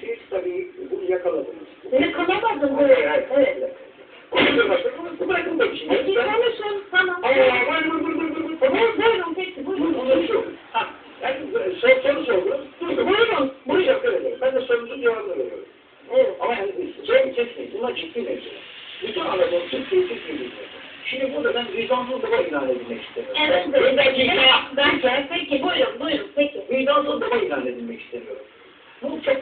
Siz tabii bunu kalamadım Hayır, böyle. Evet. Konuşuyor başta, bunu bırakın da şimdi. Peki konuşun. Tamam. Allah Allah, dur dur dur dur. Tamam. Buyurun, buyurun peki. Bunu Buyurun. konuşuyor. Ha, yani soru, soru sordunuz. Dur, dur, buyurun. Bunu ederim. Ben de sorunuzun cevabını veriyorum. Evet. Ama yani şey kesmeyin, bunlar ciddi mevzular. Bütün Anadolu iyi biliyor. Şimdi burada ben vicdansız baba ilan edilmek istemiyorum. Evet. Ben, ben, Ben, ben, peki buyurun, buyurun. Peki. vicdansız baba ilan edilmek istemiyorum.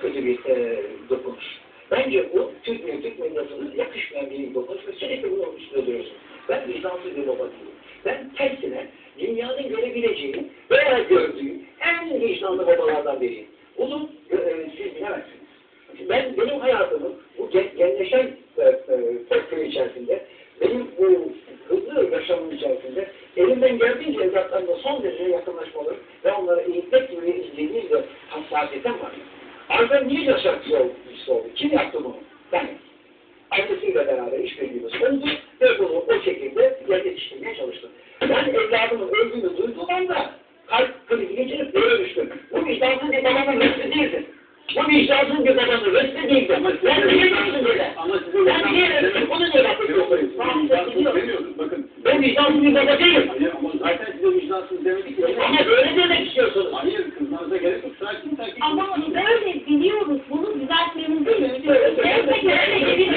Kötü bir e, dokunuş. Bence bu Türk, Türk medyasına yakışmayan bir dokunuş ve sürekli bunu üstüne duruyorsun. Ben vicdansız bir baba değilim. Ben tersine dünyanın görebileceği veya gördüğü en vicdanlı babalardan biriyim. Bunu e, siz bilemezsiniz. Ben benim hayatımın bu gen, genleşen e, e, içerisinde, benim bu hızlı yaşamım içerisinde elimden geldiğince evlatlarımla son derece yakınlaşmalı ve onlara eğitmek gibi izlediğim de hassasiyetim var. Arda niye yaşatıcı oldu? oldu? Kim yaptı bunu? Ben. Annesiyle beraber işbirliğimiz oldu ve bunu o şekilde yetiştirmeye çalıştım. Ben evladımın öldüğünü duyduğum anda kalp krizi geçirip böyle düştüm. Bu vicdansız bir babanın resmi değildir. Bu vicdansız bir babanın resmi değildir. Ben niye yaptım böyle? Ben niye yaptım? Bunu niye yaptım? Ben vicdansız bir baba değilim. Ama zaten size vicdansız demedik ya. Ama böyle demek istiyorsunuz. Hayır, kızmanıza gerek yok. Sakin sakin. Ama böyle biliyoruz. Bunu düzeltmemiz gerekiyor. Gerçekten öyle gibi değil.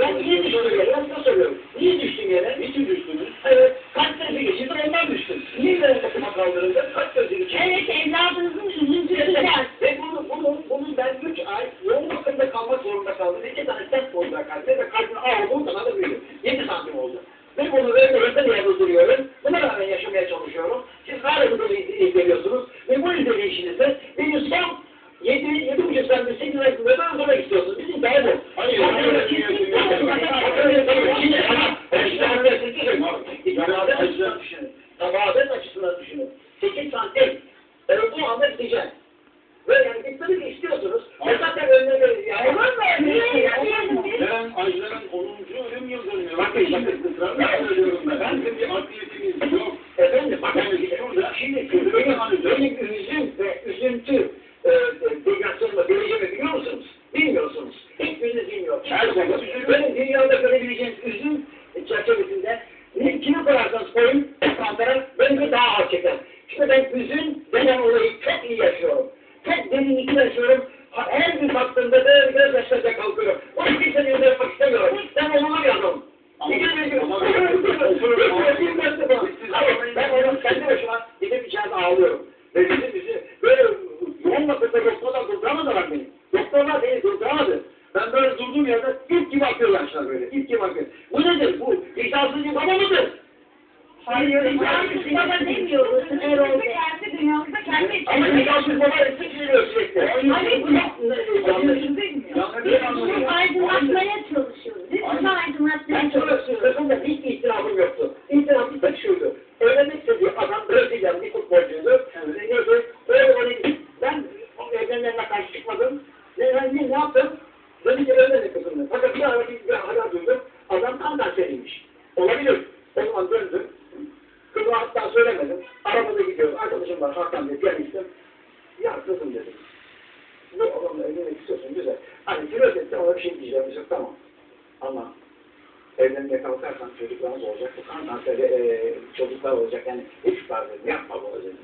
Ben niye düştüm yere? Ben size soruyorum. Niye düştüm yere? Niçin düştünüz? Evet, kalp krizi geçirdim ondan düştüm. Niye böyle takıma kaldırıldı? Kalp krizi geçirdim. Evet, evladınızın üzüntüsü var. Ve bunu, bunu, bunu ben üç ay yoğun bakımda kalmak zorunda kaldım. İki tane test koydular kalbime ve kalbim ağır olduğu kadar da büyüdü. Yedi santim oldu. Ve bunu böyle yakın yerde duruyorum. Buna rağmen yaşamaya çalışıyorum. Siz hala bunu izleniyorsunuz. Ve bu izleyişinizde beni son yedi, yedi buçuk saatte sekiz ay sonra ben öldürmek istiyorsunuz. Bizim daha bu. Hayır, Hayır, hayır, siz- hayır, siz- hayır, hayır. Şimdi ama işte hani siz düşünün. İbadet açısından düşünün. Tabadet açısından düşünün. Sekiz santim. Olduğu anda gideceğim. Ve yani gitmeni istiyorsunuz. Ve zaten önüne verir. Yani var mı? Niye yapmayalım biz? Ben Ajdar'ın 10. ölüm dönümü. Bakın, ısrarla söylüyorum ben. Ben de bir aktivitemiz yok. Efendim bakın şurada şimdi benim, benim üzüm ve üzüntü e, degasyonla vereceğimi biliyor musunuz? Bilmiyorsunuz. Hiçbiriniz bilmiyor. Her zaman üzülüyorum. Benim dünyada görebileceğiniz üzüm çerçevesinde ne kimi koyarsanız koyun kandıra benimki daha az çeker. İşte ben üzüm denen olayı çok iyi yaşıyorum. Çok derinlikli yaşıyorum. Ha- Her bir baktığımda böyle göz yaşlarına kalkıyorum. Onu kimsenin önüne yapmak istemiyorum. Ben onunla bir adamım. Ama- Bir gün bir gün. ama- Hayır, ben onu kendi başıma gidip içeride ağlıyorum. Ve bizim bizi böyle yoğun vakıfta doktorlar durduramadılar beni. Doktorlar beni durduramadı. Ben böyle durduğum yerde ip gibi akıyor yaşlar böyle. ip gibi akıyor. Bu nedir? Bu vicdansız bir baba mıdır? Hayır, yani baba demiyoruz Erol Bey. kendi dünyamızda kendi Ama vicdansız baba eksik geliyor sürekli. Hayır, bu Yanlış. Biz aydınlatmaya çalışıyoruz. Biz bunu Ben aydınlatmaya çalışıyoruz. söylüyorum da hiç itirafım yoktu. İtirafım tek şuydu. Evlenmek istediği adam Brezilyalı bir futbolcuydu. Neydi? Öyle böyle ben o evlenenlerine karşı çıkmadım. Ne, ne, ne, ne yaptım? Dedi ki evlenin kızımla. Fakat bir ara bir, bir haber duydum. Adam kan kanseriymiş. Olabilir. O zaman döndüm. Kızıma hatta söylemedim. Arabada gidiyoruz. Arkadaşım var Hakan diye piyanistim. Ya kızım dedim. Bu adamla evlenmek istiyorsun güzel. Hani flört etti ona bir şey diyeceğim. Mesela, tamam. Ama evlenmeye kalkarsan çocuklarımız olacak. Bu kan kanseri e, çocuklar var dedim. Yapma bunu dedim.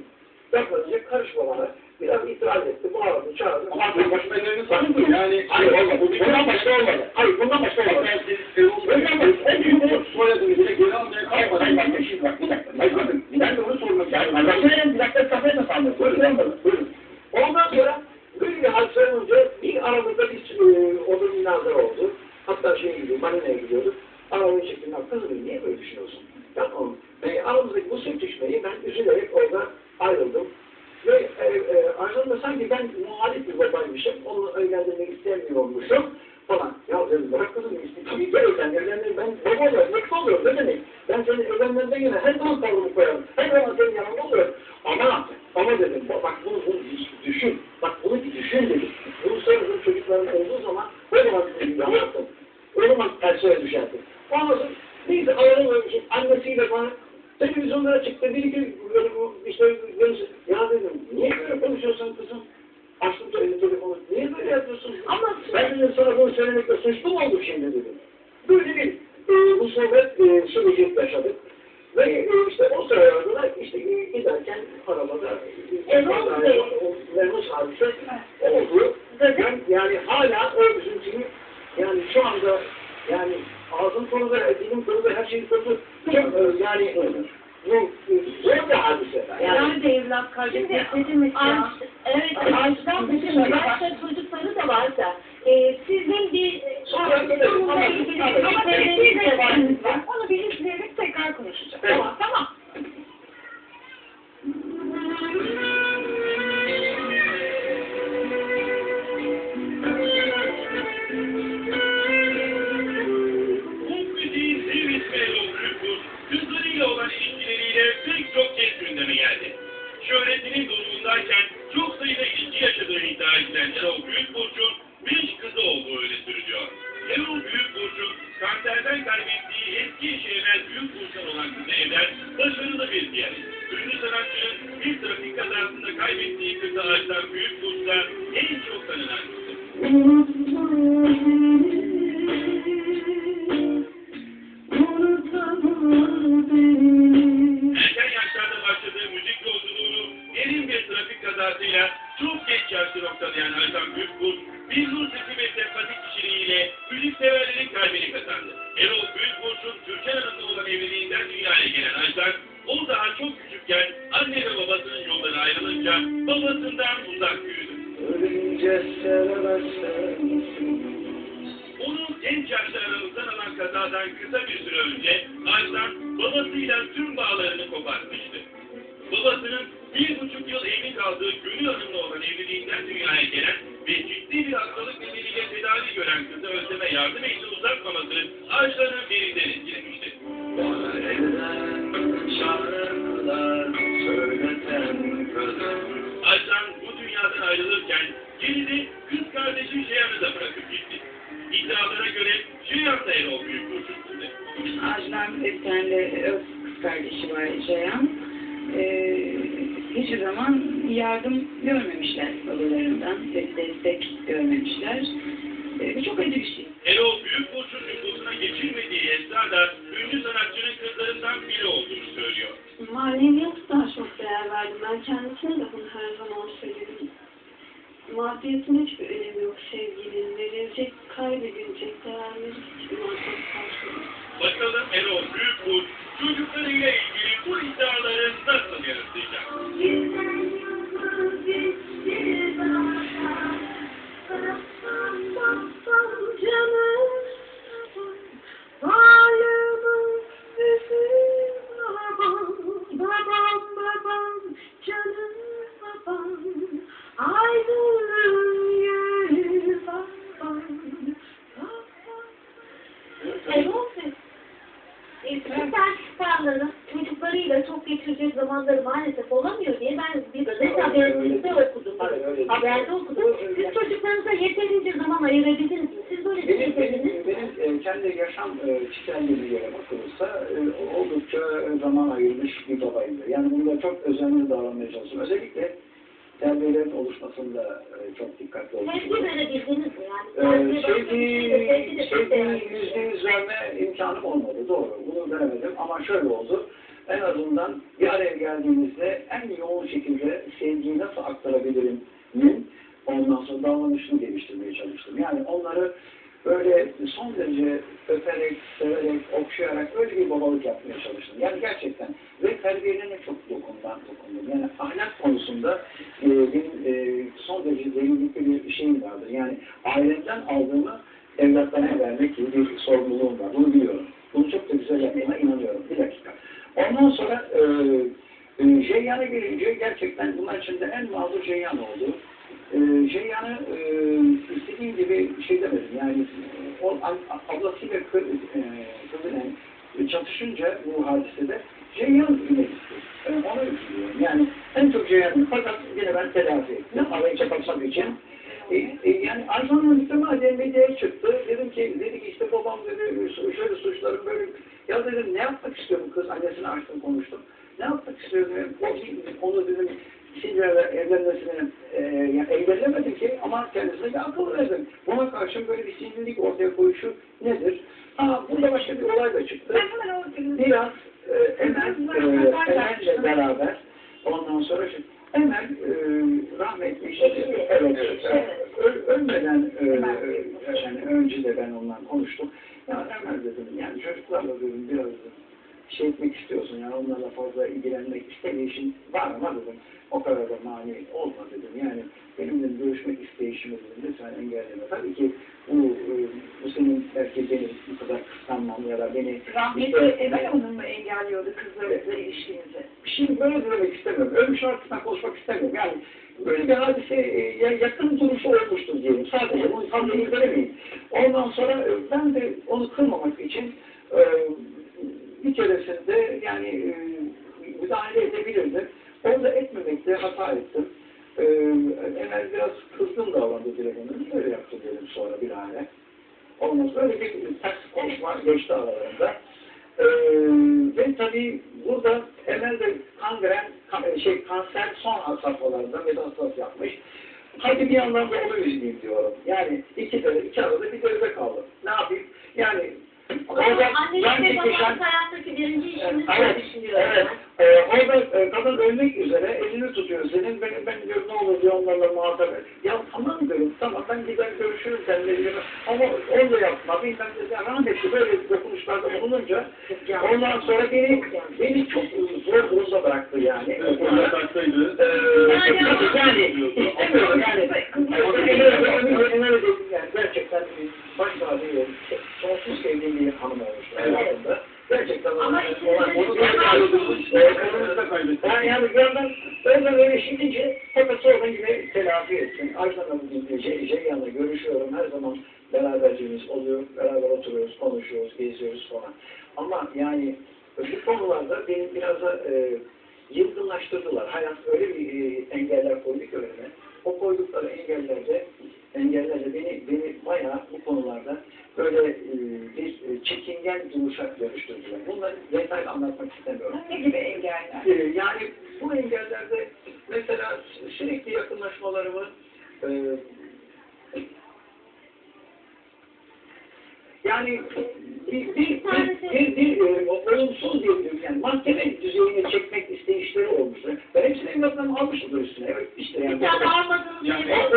Dedim. Karışma bana. Biraz itiraz etti. Bağırdı, çağırdı. Ama bu başıma geleni sanmıyorum. Yani Hayır, olmadı. Bundan başka olmadı. Hayır, bundan başka olmadı. Ben siz Erol Bey'in en büyük soyadınızı geri almaya Hayır, kalkmadım. bak, bir şey bak, bir dakika. Hayır, bakın, ben de onu sormak istiyorum. Ben söylerim, bir dakika kafaya da sandım. Buyurun, buyurun, buyurun. Ondan sonra bir hadise olunca bir aramızda bir e, odun münazara oldu. Hatta şeye gidiyor, marineye gidiyorduk. Arabayı çektim, ben kızım niye böyle düşünüyorsun? Aramızdaki bu sürtüşmeyi ben üzülerek orada ayrıldım. Ve e, e, ayrılığında sanki ben muhalif bir babaymışım, onu evlendirmek istemiyormuşum falan. Ya dedim bırak kızım, tabii ki evlen, evlendir, ben baba oluyorum, mutlu oluyorum, ne demek? Ben senin evlenmenden yine her zaman tavrımı koyarım, her zaman senin yanında oluyorum. Ama, ama dedim, bak bunu, bunu düşün, bak bunu düşün dedim. Bunu sonra çocukların olduğu zaman, o zaman dedim, anlattım. Öyle zaman tersine düşerdi. Ondan sonra neyse ayrılmamışım annesiyle falan televizyonlara çıktı. Bir bu işte ya dedim niye böyle konuşuyorsun kızım? Açtım tele- telefonu. Niye böyle yapıyorsun? Ama Ben dedim sana bunu söylemekle suçlu mu olduk şimdi dedim. Böyle bir e, bu sohbet e, sürecek yaşadık. Ve e, işte o sırada da işte e, giderken arabada e, Mermus hadise oldu. Ben yani hala o kaybettiği eski eşi Emel Büyükburç'tan olan Evler başarılı bir piyanist. Ünlü sanatçının bir trafik kazasında kaybettiği kızı Ajdan Büyükburç da en çok tanınan. Erken yaşlarda başladığı müzik yolculuğunu derin bir trafik kazasıyla çok geç yaşta noktalayan Ajdan Büyükburç, bir sempatik kişiliğiyle müzikseverlerin kalbini kazandı. Erol Büyükburç'un Türkan Hanım'la olan evliliğinden dünyaya gelen Ajdan, o daha çok küçükken anne ve babasının yolları ayrılınca babasından uzak büyüdü. ölünce sevemezsen Onun genç yaşta aramızdan alan kazadan kısa bir süre önce Ajdan babasıyla tüm bağlarını kopartmıştı. Babasının bir buçuk yıl evli kaldığı Gönül Hanım'la olan evliliğinden dünyaya gelen ve ciddi bir nedeniyle kızı Özlem'e yardım elini uzatmaması Ajdan'ı derinden etkilemişti. Ajdan bu dünyadan ayrılırken geride kız kardeşi Ceyhan'ı da bırakıp gitti. İddialara göre Ceyhan da Erol Büyükburç'un kızı. Ajdan bir tane kız kardeşi var Ceyhan. Ee, hiçbir zaman yardım görmemişler babalarından. Destek görmemişler. Bu çok acı bir şey. Erol Büyükburç'un nüfusuna geçirmediği Esra da ünlü sanatçının kızlarından biri olduğunu söylüyor. Maneviyat daha çok değer verdim. Ben kendisine de bunu her zaman söyledim. Maddiyetin hiçbir önemi yok sevginin. Verilecek, kaybedilecek değerleri hiçbir karşılıyor. Bakalım Erol Büyükburç çocuklarıyla ilgili zamanları maalesef olamıyor diye ben bir gazete haberinizde okudum. Değil. Haberde okudum. Siz çocuklarınıza yeterince zaman ayırabildiniz mi? Siz böyle Benim, düşündünüz benim, mü? benim e, kendi yaşam e, yere bakılırsa e, oldukça zaman ayırmış bir babaydı. Yani bunda çok özenli davranmaya çalıştım. Özellikle terbiyelerin oluşmasında çok dikkatli olmuşum. Sevgi verebildiniz mi? Yani Ee, bir şey sevgiyi değerli. yüzde yüz verme imkanım olmadı. Doğru. Bunu veremedim. Ama şöyle oldu. En azından bir araya geldiğimizde en yoğun şekilde sevgiyi nasıl aktarabilirim ondan sonra davranışını geliştirmeye çalıştım. Yani onları böyle son derece öperek, severek, okşayarak öyle bir babalık yapmaya çalıştım. Yani gerçekten ve terbiyelerine çok dokundan dokundum. Yani ahlak konusunda e, benim e, son derece derinlikli bir şeyim vardır. Yani ailemden aldığımı evlatlarına vermek gibi bir sorumluluğum var. Bunu biliyorum. Bunu çok da güzel yaptığına inanıyorum. Bir dakika. Ondan sonra e, e, Ceyyan'a gelince gerçekten bunlar içinde en mağdur Ceyyan oldu. E, Ceyyan'ı e, istediğim gibi şey demedim. Yani e, o ab- ablasıyla e, kızı e, çatışınca bu hadisede Ceyhan yine gitti. E, ona üzülüyorum. Yani en çok Ceyhan'ı fakat yine ben telafi ettim. Arayı kapatmak için. E, e, yani Arzu'nun mütemadiyen medyaya çıktı. Dedim ki, dedi ki işte babam dedi, şöyle suçlarım böyle. Ya dedim ne yapmak istiyor bu kız? Annesine açtım konuştum. Ne yapmak istiyor onu dedim Silvia'yla evlenmesini e, yani engellemedim ki ama kendisine akıl verdim. Buna karşın böyle bir sinirlik ortaya koyuşu nedir? Ha burada başka bir olay da çıktı. Biraz e, Emel, e, Emel'le beraber ondan sonra şu, Emel e, rahmetli işte, evet, ö- ölmeden e, yani önce de ben ondan konuştum. Ya Emel dedim yani çocuklarla dedim biraz şey etmek istiyorsun yani onlarla fazla ilgilenmek istediğin var ama dedim o kadar da mani olma dedim yani benimle görüşmek isteyişimi dedim lütfen engelleme. Tabii ki bu, e, bu senin belki beni bu kadar kıskanmam ya da beni Rahmetli Emel Hanım mı engelliyordu kızlarınızla ilişkinizi? Şimdi böyle demek istemiyorum. Ölmüş hakkında konuşmak istemiyorum. Yani böyle bir hadise e, ya- yakın duruşu olmuştur diyelim. Sadece bunu tam veremeyin. Ondan sonra e, ben de onu kırmamak için e, keresinde yani e, müdahale edebilirdim. Onu da etmemekte hata ettim. E, Emel biraz kızgın davrandı. Niye öyle yaptı dedim sonra bir hale. Ondan sonra öyle bir ters konuşma geçti aralarında. Ee, ve tabii burada Emel de kangren, kan- şey, kanser son safhalarında metastaz yapmış. Hadi bir yandan da onu üzüleyim diyorum. Yani iki iki arada bir derede kaldım. Ne yapayım? Yani orada anneniz yan ve Evet, düşünüyor? evet. Ee, orada e, kadın ölmek üzere elini tutuyor senin. Ben, ben diyor ne olur diyor onlarla muhatap et. Ya tamam diyorum tamam ben gider görüşürüm seninle ilgili. Ama öyle yapma. Bilmem ne. Ya, rahmetli böyle dokunuşlarda bulununca ondan sonra beni beni çok zor durumda bıraktı yani. Evet, bunu yasaksaydı. Ee, yani istemiyorum yani. Öyle dedim yani gerçekten baş tacı sonsuz sevdiğim bir hanım olmuş hayatımda. Gerçekten Ama olan ikiniz onu de- Ekonomimizi de kaybettik. Yani, yani bir yandan öyle böyle şimdice fakat sonra yine telafi etsin. Ayşe'yle bugün şey, şey yanında görüşüyorum. Her zaman beraberciğimiz oluyor. Beraber oturuyoruz, konuşuyoruz, geziyoruz falan. Ama yani bu konularda benim biraz da e, yılgınlaştırdılar. Hayat öyle bir e, engeller koydu ki önüme. O koydukları engellerde engellerle beni beni bayağı bu konularda böyle e, bir e, çekingen duruşa dönüştürdüler. Bunları detaylı anlatmak istemiyorum. Ne gibi engeller? Ee, yani bu engellerde mesela sürekli yakınlaşmalarımı e, yani bir, bir, bir, bir, bir, almışımdır üstüne. Evet işte yani. Bir tane almadığınız Yani- yere-